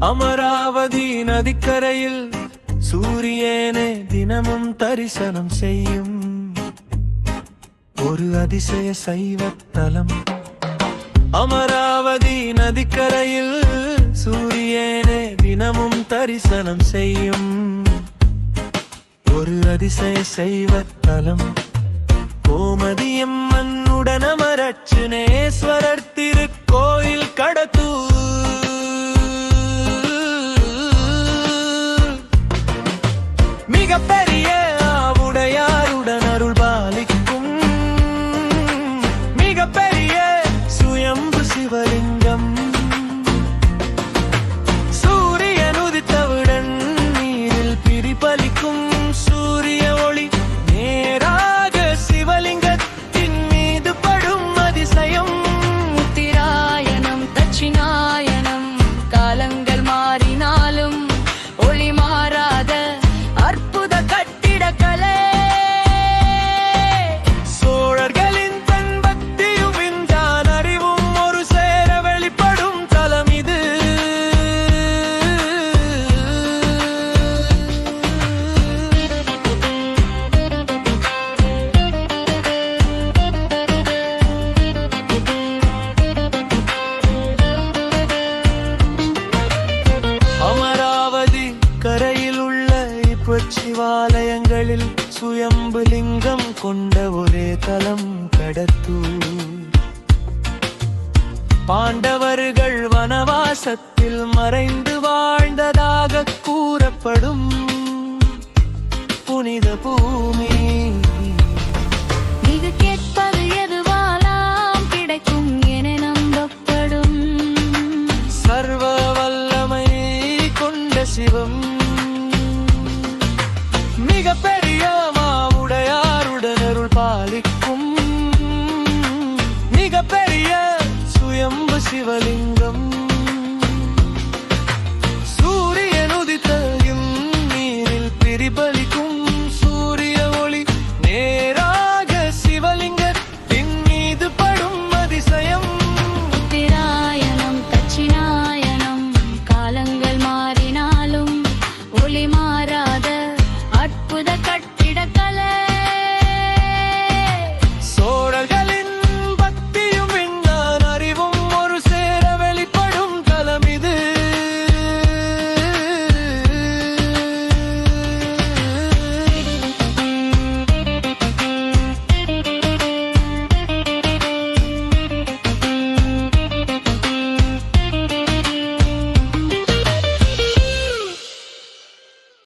அமராவதி நதிக்கரையில் சூரியனே தினமும் தரிசனம் செய்யும் ஒரு அதிசய சைவத்தலம் அமராவதி நதிக்கரையில் சூரியனே தினமும் தரிசனம் செய்யும் ஒரு அதிசய சைவத்தலம் கோமதியம் படும் கொண்ட ஒரே தலம் கடத்தூர். பாண்டவர்கள் வனவாசத்தில் மறைந்து வாழ்ந்ததாக கூறப்படும் புனித பூமி. இது கேட்பது எதுவாலாம் கிடைக்கும் என நம்பப்படும். சர்வ வல்லமை கொண்ட சிவம். மிக பெரிய மாவுடையாருடன் மிக பெரிய சுயம்பு சிவலிங்கம். சூரியன் உதித்த நீரில் பிரிபலிக்கும் சூரிய ஒளி. நேராக சிவலிங்கத்தின் மீது படும் அதிசயம். உத்திராயணம் தட்சிணாயணம் காலங்கள் மாறினாலும் ஒளி மாற